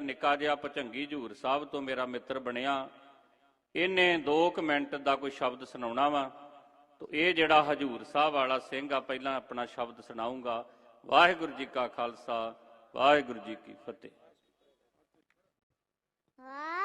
ਨਿੱਕਾ ਜਿਹਾ ਭਚੰਗੀ ਝੂਰ ਸਾਹਿਬ ਤੋਂ ਮੇਰਾ ਮਿੱਤਰ ਬਣਿਆ। ਇਹਨੇ 2 ਮਿੰਟ ਦਾ ਕੋਈ ਸ਼ਬਦ ਸੁਣਾਉਣਾ ਵਾ। ਤੋ ਇਹ ਜਿਹੜਾ ਹਜੂਰ ਸਾਹਿਬ ਵਾਲਾ ਸਿੰਘ ਆ, ਪਹਿਲਾਂ ਆਪਣਾ ਸ਼ਬਦ ਸੁਣਾਉਂਗਾ ਵਾਹਿਗੁਰੂ ਜੀ ਕਾ ਖਾਲਸਾ, ਵਾਹਿਗੁਰੂ ਜੀ ਕੀ ਫਤਿਹ। ਵਾਹਿਗੁਰੂ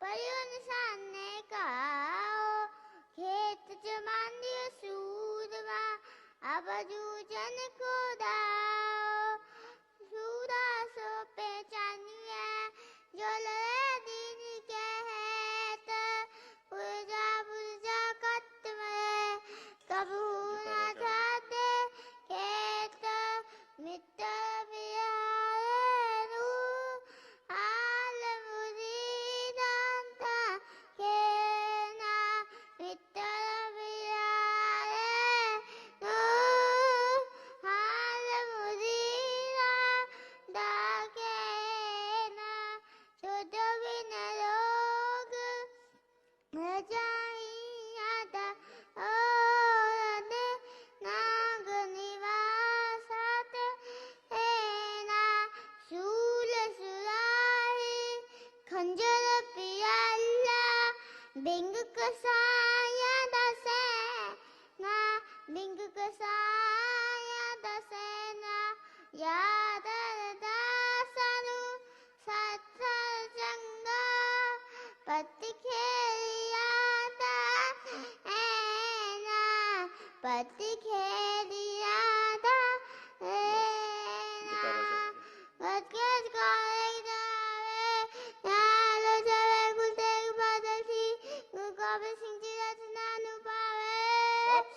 ਪਰਿਉ ਨਿਸ਼ਾਨੇ ਕਾਓ ਖੇਤ ਚ ਮੰਦਿਰ ਸੂਦਵਾ ਅਬਜੂ ਜਨ ਕੋ ਦਾ خنجر پیا اللہ بنگ کسایا دسے نا بنگ کسایا دسے نا یاد داسنو ستر جنگا پتی کھیلیا دا اینا پتی کھیلیا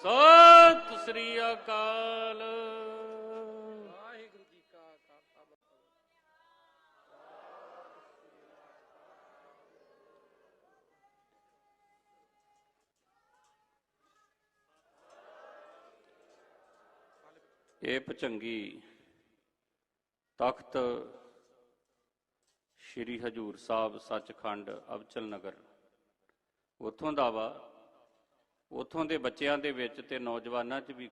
ਸਤਿ ਸ੍ਰੀ ਅਕਾਲ। ਵਾਹਿਗੁਰੂ ਜੀ ਕਾ ਇਹ ਭਚੰਗੀ ਤਖਤ ਸ੍ਰੀ ਹਜੂਰ ਸਾਹਿਬ ਸੱਚਖੰਡ ਅਵਚਲ ਨਗਰ। ਉਥੋਂ ਦਾ ਵਾ ਉਥੋਂ ਦੇ ਬੱਚਿਆਂ ਦੇ ਵਿੱਚ ਤੇ ਨੌਜਵਾਨਾਂ 'ਚ ਵੀ